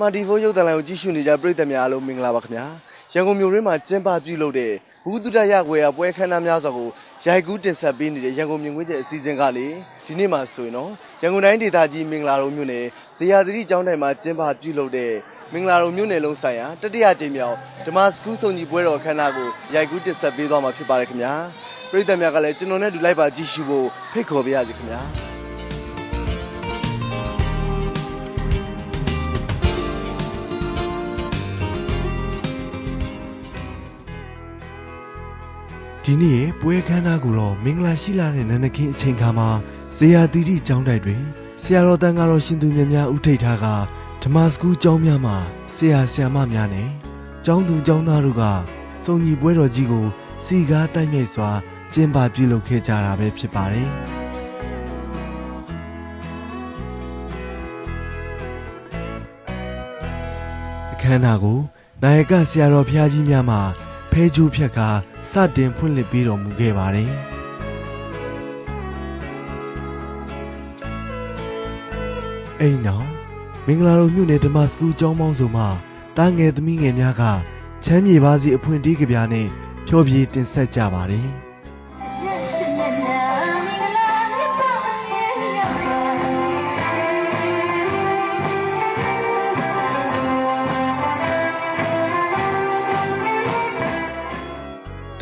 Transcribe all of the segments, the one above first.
MRT4 ရုပ်သံလိုင်းကိုကြည့်ရှုနေကြပရိသတ်များအားလုံးမင်္ဂလာပါခင်ဗျာရန်ကုန်မြို့ရင်းမှာကျင်းပပြုလုပ်တဲ့ဘူးတုဒရခွေရပွဲခမ်းနားများစွာကိုရိုက်ကူးတင်ဆက်ပေးနေတဲ့ရန်ကုန်မြင်ကွင်းကျအစည်းအဝေးကလေဒီနေ့မှာဆိုရင်တော့ရန်ကုန်တိုင်းဒေသကြီးမင်္ဂလာတုံမြို့နယ်ဇေယျသတိကျောင်းတိုင်မှာကျင်းပပြုလုပ်တဲ့မင်္ဂလာတုံမြို့နယ်လုံးဆိုင်ရာတတိယကြိမ်မြောက်ဓမ္မစကူးစုံကြီးပွဲတော်ခမ်းနားကိုရိုက်ကူးတင်ဆက်ပေးသွားမှာဖြစ်ပါတယ်ခင်ဗျာပရိသတ်များကလည်းကျွန်တော်နဲ့အတူလိုက်ပါကြည့်ရှုဖို့ဖိတ်ခေါ်ပါရစေခင်ဗျာ ဒီနေ့ရဲ့ပွဲခမ်းနားကိုတော့မင်္ဂလာရှိလာတဲ့နန္ဒခင်းအချိန်ခါမှာဇေယျသီရိကျောင်းတိုက်တွင်ဆရာတော်တန်ဃာတော်ရှင်သူမြတ်များဥထိတ်ထားကဓမ္မစကူးကျောင်းများမှာဆရာဆရာမများနဲ့ကျောင်းသူကျောင်းသားတို့ကစုံညီပွဲတော်ကြီးကိုစီကားတိုက်မြိုက်စွာကျင်းပပြုလုပ်ခဲ့ကြတာပဲဖြစ်ပါတယ်အခမ်းအနားကိုနာယကဆရာတော်ဘုရားကြီးများမှဖဲကျူးဖြတ်ကာ စတင်ဖွင့်လှစ်ပေးတော်မူခဲ့ပါတယ်။အဲ့ဒီနောက်မင်္ဂလာတော်မြို့နယ်ဓမ္မစကူးကျောင်းပေါင်းစုံမှတားငယ်သမီးငယ်များကချမ်းမြေပါစီအဖွင့်တီးကြပြနဲ့ဖြောပြတင်ဆက်ကြပါတယ်။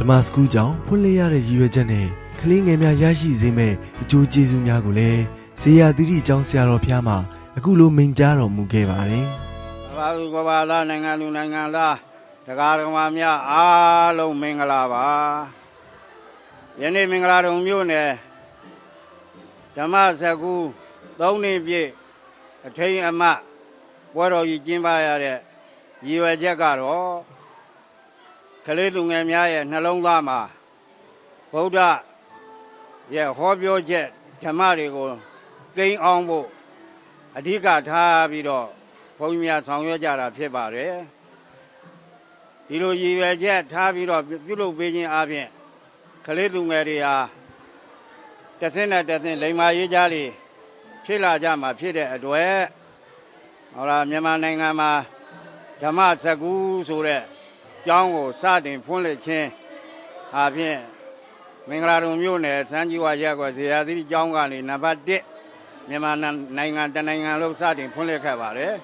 မ္မစကူးကြောင့်ဖွင့်လှစ်ရတဲ့ရည်ရွယ်ချက်နဲ့ကလေးငယ်များရရှိစေမဲ့အကျိုးကျေးဇူးများကိုလည်းဇေယျသီရိကျောင်းဆရာတော်ဖျားမှာအခုလိုမိန့်ကြားတော်မူခဲ့ပါတယ်ဘာလူကဘာသားနိုင်ငံလူနိုင်ငံသားတရားဓမ္မများအားလုံးမင်္ဂလာပါယနေ့မင်္ဂလာတုံမြို့နယ်ဓမ္မစကူသုံးနှစ်ပြည့်အထိန်အမတ်ပွဲတော်ကြီးကျင်းပရတဲ့ရည်ရွယ်ချက်ကတော့ ကလေးလူငယ်များရဲ့နှလုံးသားမှာဗုဒ္ဓရဲ့ဟောပြောချက်ဓမ္မတွေကိုကိန်းအောင်ဖို့အဓိကထားပြီးတော့ဘုန်းကြီးများဆောင်ရွက်ကြတာဖြစ်ပါတယ်ဒီလိုရည်ရွယ်ချက်ထားပြီးတော့ပြုပြုလုပ်ပေးခြင်းအပြင်ကလေးသူငယ်တွေဟာတစ်ဆင့်နဲ့တစ်ဆင့်လိမ္မာရေးကြလေးဖြစ်လာကြမှာဖြစ်တဲ့အတွက်ဟောလားမြန်မာနိုင်ငံမှာဓမ္မစကူးဆိုတဲ့ ကျောင်းကိုစတင်ဖွင့်လှစ်ခြင်းအပြင်မင်္ဂလာတုံမြို့နယ်စမ်းကြီးဝါရက်ကွယ်ဇေယျသီရိကျောင်းကနေနံပါတ်1မြန်မာနိုင်ငံတစ်နိုင်ငံလုံးစတင်ဖွင့်လှစ်ခဲ့ပါတယ်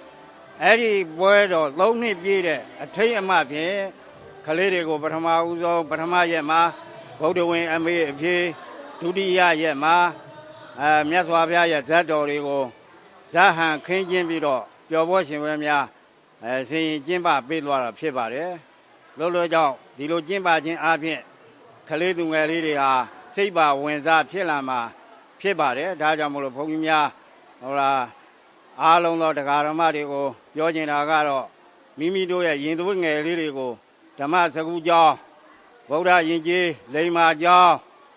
အဲ့ဒီပွဲတော်၃နှစ်ပြည့်တဲ့အထိတ်အမှတ်ဖြင့်ကလေးတွေကိုပထမဦးဆုံးပထမရက်မှာဗုဒ္ဓဝင်အမေအဖြေဒုတိယရက်မှာအဲမြတ်စွာဘုရားရဲ့ဇတ်တော်တွေကိုဇတ်ဟန်ခင်းကျင်းပြီးတော့ပျော်ပွဲရှင်ပွဲများအဲဆင်ရင်ကျင်းပပေးသွားတာဖြစ်ပါတယ် လို့လို့ကြောင့်ဒီလိုကျင်းပခြင်းအပြင်ကလေးသူငယ်လေးတွေဟာစိတ်ပါဝင်စားဖြစ်လာမှာဖြစ်ပါတယ်ဒါကြောင့်မလို့ဘုန်းကြီးများဟောလားအားလုံးသောတရားဓမ္မတွေကိုပြောကျင်တာကတော့မိမိတို့ရဲ့ယင်သွေးငယ်လေးတွေကိုဓမ္မစကူကျောင်းဗုဒ္ဓယင်ကြီးလိမ္မာကျောင်း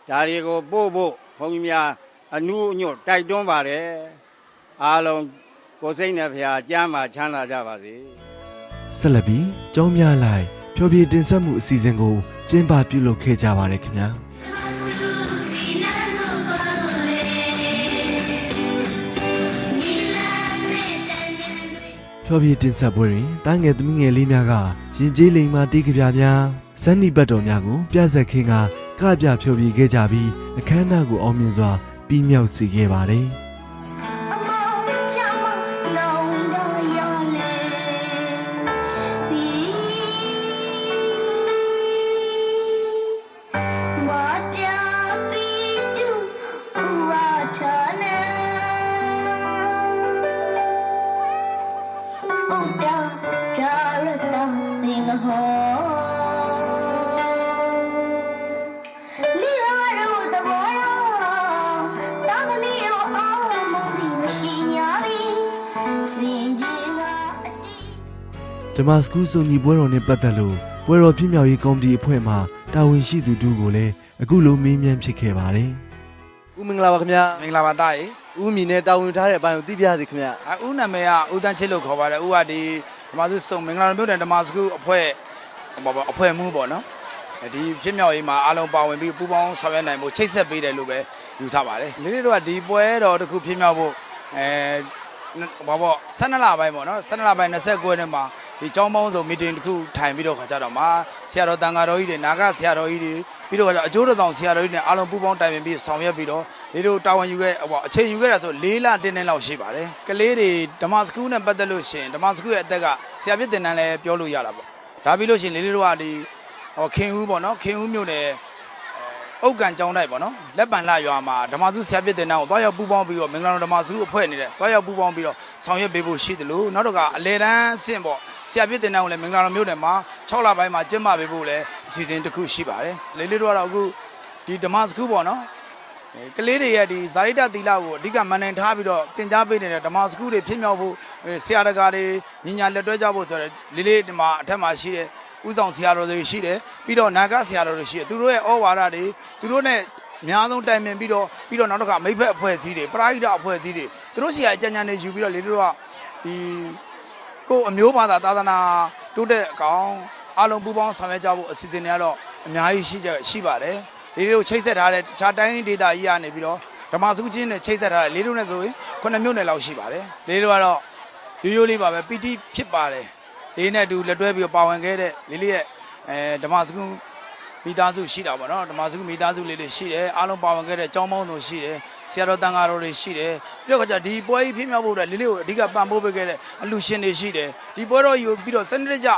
ဒါတွေကိုပို့ဖို့ဘုန်းကြီးများအနုအညွတ်တိုက်တွန်းပါတယ်အားလုံးကိုယ်စိတ်နဲ့ဖျားကြမ်းမှချမ်းသာကြပါစေဆက်လက်ပြီးကျောင်းများလိုက် ဖြောပြတင်ဆက်မှုအစီအစဉ်ကိုကျင်းပပြုလုပ်ခဲ့ကြပါတယ်ခင်ဗျာဖြောပြတင်ဆက်ပွဲတွင်တားငယ်သမီးငယ်လေးများကရင်ကျေးလိမ်မာတီးကြပြများစန်းနီပတ်တော်များကိုပြဆက်ခင်းကကပြဖြောပြခဲ့ကြပြီးအခမ်းအနားကိုအောင်မြင်စွာပြီးမြောက်စေခဲ့ပါတယ် ဓမ္မစကူးစုံညီပွဲတော်နဲ့ပတ်သက်လို့ပွဲတော်ဖြစ်မြောက်ရေးကော်မတီအဖွဲ့မှတာဝန်ရှိသူတို့ကိုလည်းအခုလိုမေးမြန်းဖြစ်ခဲ့ပါတယ်။ဦးမင်္ဂလာပါခင်ဗျာမင်္ဂလာပါသားရေ။ဦးမီနဲ့တာဝန်ထားတဲ့အပိုင်းကိုသိပြရစီခင်ဗျာအဦးနာမည်ကဦးတန်းချစ်လို့ခေါ်ပါတယ်ဦးကဒီဓမ္မစုစုံမင်္ဂလာမြို့နယ်ဓမ္မစကူအဖွဲ့ဘောပေါ့အဖွဲ့မှုပေါ့နော်ဒီဖြစ်မြောက်ရေးမှာအားလုံးပါဝင်ပြီးပူးပေါင်းဆောင်ရွက်နိုင်ဖို့ချိတ်ဆက်ပေးတယ်လို့ပဲယူဆပါတယ်လေးလေးတို့ကဒီပွဲတော်တစ်ခုဖြစ်မြောက်ဖို့အဲဘာပေါ့12လပိုင်းပေါ့နော်12လပိုင်း29ရက်နေ့မှာ ဒီကျောင်းပေါင်းစုံမီတင်တစ်ခုထိုင်ပြီးတော့ခါကြတော့မှာဆရာတော်တန်ဃာတော်ကြီးတွေနာဂဆရာတော်ကြီးတွေပြီးတော့ခါကြအကျိုးတော်ဆောင်ဆရာတော်ကြီးတွေအားလုံးပူးပေါင်းတိုင်ပင်ပြီးဆောင်ရွက်ပြီးတော့ဒီလိုတာဝန်ယူခဲ့ဟောအချိန်ယူခဲ့တာဆို၄လတင်းတင်းလောက်ရှိပါတယ်ကလေးတွေဓမ္မစကူးနဲ့ပတ်သက်လို့ရှိရင်ဓမ္မစကူးရဲ့အသက်ကဆရာပြည့်တင်တန်းလည်းပြောလို့ရတာပေါ့ဒါပြီးလို့ရှိရင်လေးလေးတို့ကဒီဟောခင်ဦးပေါ့နော်ခင်ဦးမြို့နယ် အုတ်ကန်ကျောင်းတိုက်ပေါ့နော်လက်ပံလှရွာမှာဓမ္မစုဆရာပြည့်တင်တန်းကိုတွားရောက်ပူးပေါင်းပြီးတော့မင်္ဂလာတော်ဓမ္မစုအဖွဲ့အနေနဲ့တွားရောက်ပူးပေါင်းပြီးတော့ဆောင်ရွက်ပေးဖို့ရှိတယ်လို့နောက်တော့ကအလေတန်းအဆင့်ပေါ့ဆရာပြည့်တင်တန်းကိုလည်းမင်္ဂလာတော်မြို့နယ်မှာ6လပိုင်းမှာကျင်းပပေးဖို့လည်းအစီအစဉ်တစ်ခုရှိပါတယ်လေးလေးတို့ကတော့အခုဒီဓမ္မစကူပေါ့နော်အဲကလေးတွေရဲ့ဒီဇာရိတသီလကိုအဓိကမန်နိုင်ထားပြီးတော့တင် जा ပေးနေတဲ့ဓမ္မစကူတွေဖြစ်မြောက်ဖို့အဲဆရာတကာတွေညီညာလက်တွဲကြဖို့ဆိုတော့လေးလေးဒီမှာအထက်မှာရှိတဲ့ ဥဆောင်ဆရာတော်တွေရှိတယ်ပြီးတော့နာဂဆရာတော်တွေရှိတယ်သူတို့ရဲ့ဩဝါဒတွေသူတို့ ਨੇ အများဆုံးတိုင်ပင်ပြီးတော့ပြီးတော့နောက်တစ်ခါမိဖက်အဖွဲ့အစည်းတွေပရိဟိတအဖွဲ့အစည်းတွေသူတို့ရှိရာအကြံဉာဏ်တွေယူပြီးတော့လေတို့ကဒီကိုယ်အမျိုးဘာသာသာသနာတိုးတက်အကောင်အားလုံးပူးပေါင်းဆောင်ရွက်ကြဖို့အစီအစဉ်တွေကတော့အများကြီးရှိကြရှိပါတယ်လေတို့ချိတ်ဆက်ထားတဲ့ခြားတိုင်းဒေတာကြီးကနေပြီးတော့ဓမ္မစုချင်းနဲ့ချိတ်ဆက်ထားတဲ့လေတို့နဲ့ဆိုရင်ခုနှစ်မြို့နယ်လောက်ရှိပါတယ်လေတို့ကတော့ရိုးရိုးလေးပါပဲပီတိဖြစ်ပါတယ် လေးနဲ့အတူလက်တွဲပြီးတော့ပါဝင်ခဲ့တဲ့လေးလေးရဲ့အဲဓမ္မစကုမိသားစုရှိတာပေါ့နော်ဓမ္မစကုမိသားစုလေးတွေရှိတယ်အားလုံးပါဝင်ခဲ့တဲ့ကျောင်းပေါင်းတို့ရှိတယ်ဆရာတော်တန်ဃာတော်တွေရှိတယ်ပြီးတော့ကကြဒီပွဲကြီးဖြစ်မြောက်ဖို့အတွက်လေးလေးကိုအဓိကပံ့ပိုးပေးခဲ့တဲ့အလူရှင်တွေရှိတယ်ဒီပွဲတော်ကြီးကိုပြီးတော့စနစ်တကျ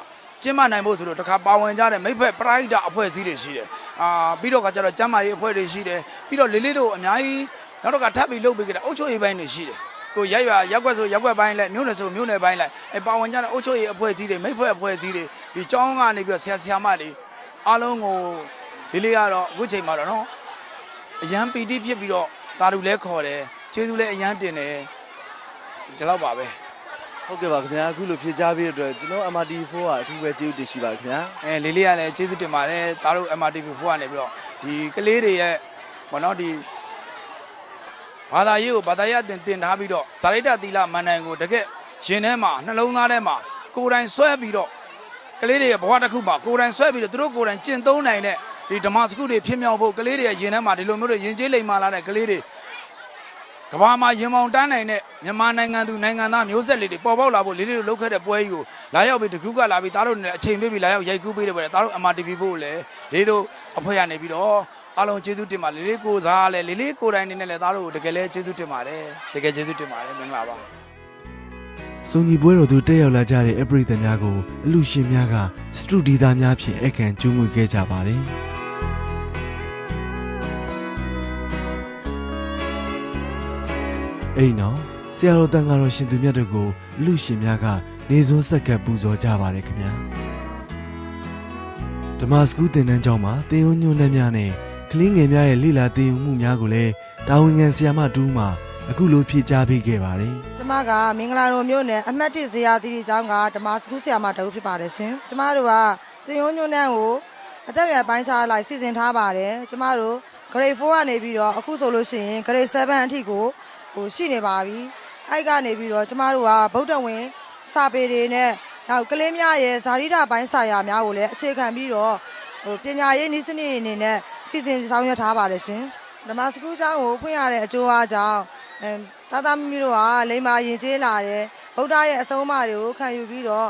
ကျင်းပနိုင်ဖို့ဆိုတော့တခါပါဝင်ကြတဲ့မိဖက်ပရိဒအဖွဲ့အစည်းတွေရှိတယ်အာပြီးတော့ကကြတော့ကျမ်းမာရေးအဖွဲ့တွေရှိတယ်ပြီးတော့လေးလေးတို့အများကြီးနောက်တော့ကထပ်ပြီးလုပ်ပေးခဲ့တဲ့အုပ်ချုပ်ရေးပိုင်းတွေရှိတယ် ကိုရက်ရွာရက်ွက်ဆိုရက်ွက်ပိုင်းလိုက်မြို့နယ်ဆိုမြို့နယ်ပိုင်းလိုက်အဲပါဝင်ကြတဲ့အုပ်ချုပ်ရေးအဖွဲ့အစည်းတွေမိဖွဲ့အဖွဲ့အစည်းတွေဒီကျောင်းကနေပြီးတော့ဆရာဆရာမတွေအားလုံးကိုလေးလေးကတော့အခုချိန်မှာတော့နော်အရန်ပီတိဖြစ်ပြီးတော့တာတူလဲခေါ်တယ်ကျေးဇူးလဲအရန်တင်တယ်ဒီလောက်ပါပဲဟုတ်ကဲ့ပါခင်ဗျာအခုလိုဖြည့်ကြားပေးတဲ့အတွက်ကျွန်တော် MRT4 ကအထူးပဲကျေးဇူးတင်ရှိပါတယ်ခင်ဗျာအဲလေးလေးကလည်းကျေးဇူးတင်ပါတယ်တာတို့ MRTV ဖို့ကနေပြီးတော့ဒီကလေးတွေရဲ့ဘောနော်ဒီ ဘာသာရေးကိုဘာသာရေးအတင်တင်ထားပြီးတော့ဇာရိတသီလမန္တန်ကိုတကယ်ရင်ထဲမှာနှလုံးသားထဲမှာကိုယ်တိုင်ဆွဲပြီးတော့ကလေးတွေရဲ့ဘဝတစ်ခုမှာကိုယ်တိုင်ဆွဲပြီးတော့သူတို့ကိုယ်တိုင်ကျင့်သုံးနိုင်တဲ့ဒီဓမ္မစကုတွေဖြစ်မြောက်ဖို့ကလေးတွေရဲ့ရင်ထဲမှာဒီလိုမျိုးတွေယဉ်ကျေးလိမ္မာလာတဲ့ကလေးတွေကဘာမှာရင်မောင်တန်းနိုင်တဲ့မြန်မာနိုင်ငံသူနိုင်ငံသားမျိုးဆက်လေးတွေပေါ်ပေါက်လာဖို့လေးလေးတို့လုပ်ခဲ့တဲ့ပွဲကြီးကိုလာရောက်ပြီးတကူးကလာပြီးသားတို့နဲ့အချိန်ပေးပြီးလာရောက်ရိုက်ကူးပေးတယ်ပဲသားတို့ MRTV ဖို့လည်းလေးတို့အဖွဲ့ရနေပြီးတော့ အားလုံးကျေးဇူးတင်ပါလေးလေးကိုသားလည်းလေးလေးကိုယ်တိုင်နေနဲ့လည်းသားတို့ကိုတကယ်လဲကျေးဇူးတင်ပါတယ်တကယ်ကျေးဇူးတင်ပါတယ်မင်္ဂလာပါစုံညီပွဲတော်သူတက်ရောက်လာကြတဲ့အပရိသတ်များကိုအလူရှင်များကစတူဒီသားများဖြင့်အခမ်းကျူးမွေခဲ့ကြပါတယ်။အဲ့ဒီနောက်ဆရာတော်တန်ဃာတော်ရှင်သူမြတ်တို့ကိုအလူရှင်များကနေစွန်းဆက်ကပ်ပူဇော်ကြပါတယ်ခင်ဗျာ။ဓမ္မစကူးတင်တန်းကျောင်းမှာတင်ယုံညွန်းနှမ်းများနဲ့ ကလေးငယ်များရဲ့လိလာတင်ယုံမှုများကိုလည်းတာဝန်ခံဆရာမတူးမှာအခုလိုဖြည့်ကြားပေးခဲ့ပါတယ်။ကျမကမင်္ဂလာတော်မြို့နယ်အမှတ်၁ဇေယျသီရိကျောင်းကဓမ္မစကူးဆရာမတအုပ်ဖြစ်ပါတယ်ရှင်။ကျမတို့ကတင်ယုံညွန်းနှန်းကိုအတက်အရွယ်ပိုင်းခြားလိုက်စီစဉ်ထားပါတယ်။ကျမတို့ grade 4ကနေပြီးတော့အခုဆိုလို့ရှိရင် grade 7အထိကိုဟိုရှိနေပါပြီ။အဲ့ကနေပြီးတော့ကျမတို့ကဗုဒ္ဓဝင်စာပေတွေနဲ့နောက်ကလေးများရဲ့ဇာတိတပိုင်းဆိုင်ရာများကိုလည်းအခြေခံပြီးတော့ဟိုပညာရေးနည်းစနစ်အနေနဲ့ စီစဉ်ဆောင်ရွက်ထားပါတယ်ရှင်။ဓမ္မစကူးကျောင်းကိုဖွင့်ရတဲ့အကျိုးအားကြောင့်အဲတာတာမီမီတို့ကလိမ္မာရင်ကျေးလာတယ်ဗုဒ္ဓရဲ့အဆုံးအမတွေကိုခံယူပြီးတော့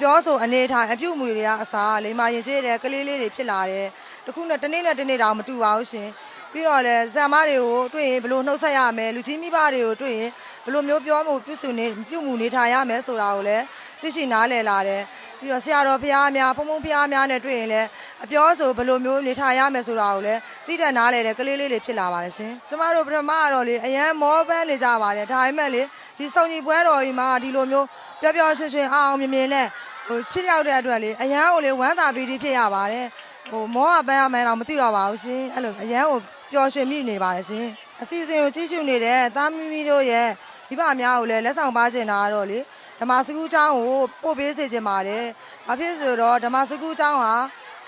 ပြောဆိုအနေထိုင်အပြုတ်မူတွေကအစားလိမ္မာရင်ကျေးတဲ့ကလေးလေးတွေဖြစ်လာတယ်တခုနဲ့တစ်နေ့နဲ့တစ်နေ့တောင်မတူပါဘူးရှင်ပြီးတော့လေဇာမတွေကိုတွေ့ရင်ဘယ်လိုနှုတ်ဆက်ရမယ်လူကြီးမိဘတွေကိုတွေ့ရင်ဘယ်လိုမျိုးပြောမှုပြုစုနေပြုမှုနေထိုင်ရမယ်ဆိုတာကိုလည်း သိရှိနားလည်လာတယ်ပြီးတော့ဆရာတော်ဖရားများဖုံဖုံဖရားများနဲ့တွေ့ရင်လည်းအပြောဆိုဘယ်လိုမျိုးနေထိုင်ရမယ်ဆိုတာကိုလည်းသိတဲ့နားလည်တဲ့ကလေးလေးတွေဖြစ်လာပါတယ်ရှင်ကျမတို့ပထမကတော့လေအရန်မောပန်းနေကြပါတယ်ဒါပေမဲ့လေဒီစုံကြီးပွဲတော်ကြီးမှာဒီလိုမျိုးပျော်ပျော်ရွှင်ရွှင်အောင်အောင်မြင်မြင်နဲ့ဟိုဖြစ်ရောက်တဲ့အတွက်လေအရန်ကိုလေဝမ်းသာပီတိဖြစ်ရပါတယ်ဟိုမောကပန်းရမယ်တော့မသိတော့ပါဘူးရှင်အဲ့လိုအရန်ကိုပျော်ရွှင်မိနေပါတယ်ရှင်အစီအစဉ်ကိုကြည့်ရှုနေတဲ့သားမီမီတို့ရဲ့မိဘများကိုလည်းလက်ဆောင်ပါချင်တာကတော့လေ ဓမ္မစကူးကျောင်းကိုပို့ပေးစေချင်ပါတယ်။အဖြစ်ဆိုတော့ဓမ္မစကူးကျောင်းဟာ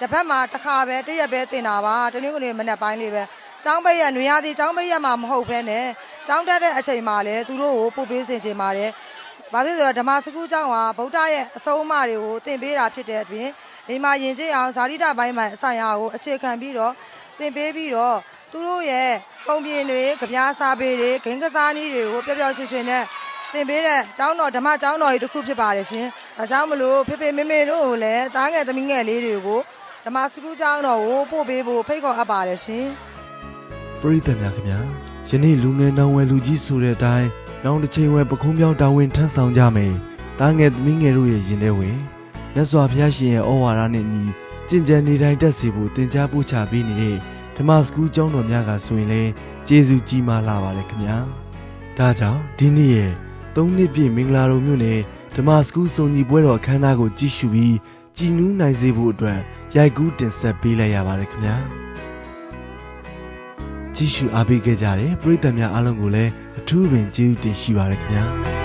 တစ်ဖက်မှာတစ်ခါပဲတစ်ရက်ပဲတင်တာပါ။တနင်္ဂနွေမနေ့ပိုင်းလေးပဲ။ကျောင်းပိတ်ရနွေရာသီကျောင်းပိတ်ရမှာမဟုတ်ဘဲနဲ့ကျောင်းတက်တဲ့အချိန်မှာလည်းသူတို့ကိုပို့ပေးစေချင်ပါတယ်။ဘာဖြစ်ဆိုတော့ဓမ္မစကူးကျောင်းဟာဗုဒ္ဓရဲ့အဆုံးအမတွေကိုသင်ပေးတာဖြစ်တဲ့အတွင်ဒီမှာယဉ်ကျေးအောင်ဇာတိတပိုင်းမှာအဆိုင်အရာကိုအခြေခံပြီးတော့သင်ပေးပြီးတော့သူတို့ရဲ့ပုံပြင်တွေ၊ကြပြားစာပေတွေ၊ဂိမ်းကစားနည်းတွေကိုပျော်ပျော်ရွှင်ရွှင်နဲ့ သင်ပေးတဲ့ကျောင်းတော်ဓမ္မကျောင်းတော်ကြီးတစ်ခုဖြစ်ပါတယ်ရှင်ဒါကြောင့်မလို့ဖေဖေမေမေတို့ကိုလည်းတားငယ်သမီးငယ်လေးတွေကိုဓမ္မစကူးကျောင်းတော်ကိုပို့ပေးဖို့ဖိတ်ခေါ်အပ်ပါတယ်ရှင်ပရိသတ်များခင်ဗျာယနေ့လူငယ်နောင်ဝယ်လူကြီးဆိုတဲ့အတိုင်းနောင်တစ်ချိန်ဝယ်ပခုံးပြောင်းတာဝန်ထမ်းဆောင်ကြမယ်တားငယ်သမီးငယ်တို့ရဲ့ရင်ထဲဝင်မြတ်စွာဘုရားရှင်ရဲ့ဩဝါဒနဲ့အညီကြင်ကြံနေတိုင်းတက်စီဖို့တင် जा ပို့ချပေးနေတဲ့ဓမ္မစကူးကျောင်းတော်များကဆိုရင်လည်းကျေးဇူးကြီးမားလာပါတယ်ခင်ဗျာဒါကြောင့်ဒီနေ့ရဲ့ ၃နှစ်ပြည့်မင်္ဂလာတော်မြို့နယ်ဓမ္မစကူးစုံညီပွဲတော်အခမ်းအနားကိုကြည့်ရှုပြီးကြည်နူးနိုင်စေဖို့အတွက်ရိုက်ကူးတင်ဆက်ပေးလိုက်ရပါတယ်ခင်ဗျာကြည့်ရှုအားပေးခဲ့ကြတဲ့ပရိသတ်များအားလုံးကိုလည်းအထူးပင်ကျေးဇူးတင်ရှိပါရခင်ဗျာ